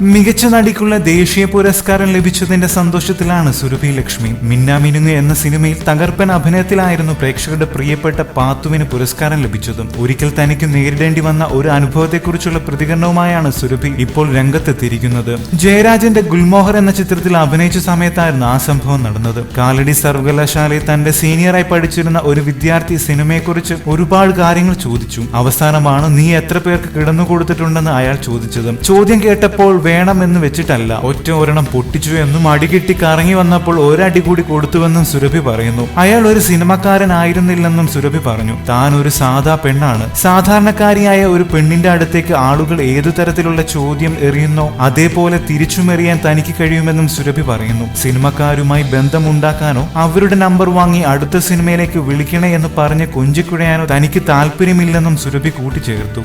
മികച്ച നടിക്കുള്ള ദേശീയ പുരസ്കാരം ലഭിച്ചതിന്റെ സന്തോഷത്തിലാണ് സുരഭി ലക്ഷ്മി. മിന്നാമിനുങ്ങ് എന്ന സിനിമയിൽ തകർപ്പൻ അഭിനയത്തിലായിരുന്നു പ്രേക്ഷകരുടെ പ്രിയപ്പെട്ട പാത്തുവിന് പുരസ്കാരം ലഭിച്ചതും. ഒരിക്കൽ തനിക്ക് നേരിടേണ്ടി വന്ന ഒരു അനുഭവത്തെക്കുറിച്ചുള്ള പ്രതികരണവുമായാണ് സുരഭി ഇപ്പോൾ രംഗത്തെത്തിയിരിക്കുന്നത്. ജയരാജന്റെ ഗുൽമോഹർ എന്ന ചിത്രത്തിൽ അഭിനയിച്ച സമയത്തായിരുന്നു ആ സംഭവം നടന്നത്. കാലടി സർവകലാശാലയിൽ തന്റെ സീനിയറായി പഠിച്ചിരുന്ന ഒരു വിദ്യാർത്ഥി സിനിമയെക്കുറിച്ച് ഒരുപാട് കാര്യങ്ങൾ ചോദിച്ചു. അവസാനമാണ് നീ എത്ര പേർക്ക് കിടന്നു കൊടുത്തിട്ടുണ്ടെന്ന് അയാൾ ചോദിച്ചത്. ചോദ്യം കേട്ടപ്പോൾ വേണമെന്ന് വെച്ചിട്ടല്ല ഒറ്റ ഒരെണ്ണം പൊട്ടിച്ചു എന്നും അടികിട്ടി കറങ്ങി വന്നപ്പോൾ ഒരടി കൂടി കൊടുത്തുവെന്നും സുരഭി പറയുന്നു. അയാൾ ഒരു സിനിമക്കാരനായിരുന്നില്ലെന്നും സുരഭി പറഞ്ഞു. താൻ ഒരു സാധാ പെണ്ണാണ്. സാധാരണക്കാരിയായ ഒരു പെണ്ണിന്റെ അടുത്തേക്ക് ആളുകൾ ഏതു തരത്തിലുള്ള ചോദ്യം എറിയുന്നോ അതേപോലെ തിരിച്ചും എറിയാൻ തനിക്ക് കഴിയുമെന്നും സുരഭി പറയുന്നു. സിനിമക്കാരുമായി ബന്ധമുണ്ടാക്കാനോ അവരുടെ നമ്പർ വാങ്ങി അടുത്ത സിനിമയിലേക്ക് വിളിക്കണേ എന്ന് പറഞ്ഞ് കൊഞ്ചിക്കുഴയാനോ തനിക്ക് താല്പര്യമില്ലെന്നും സുരഭി കൂട്ടിച്ചേർത്തു.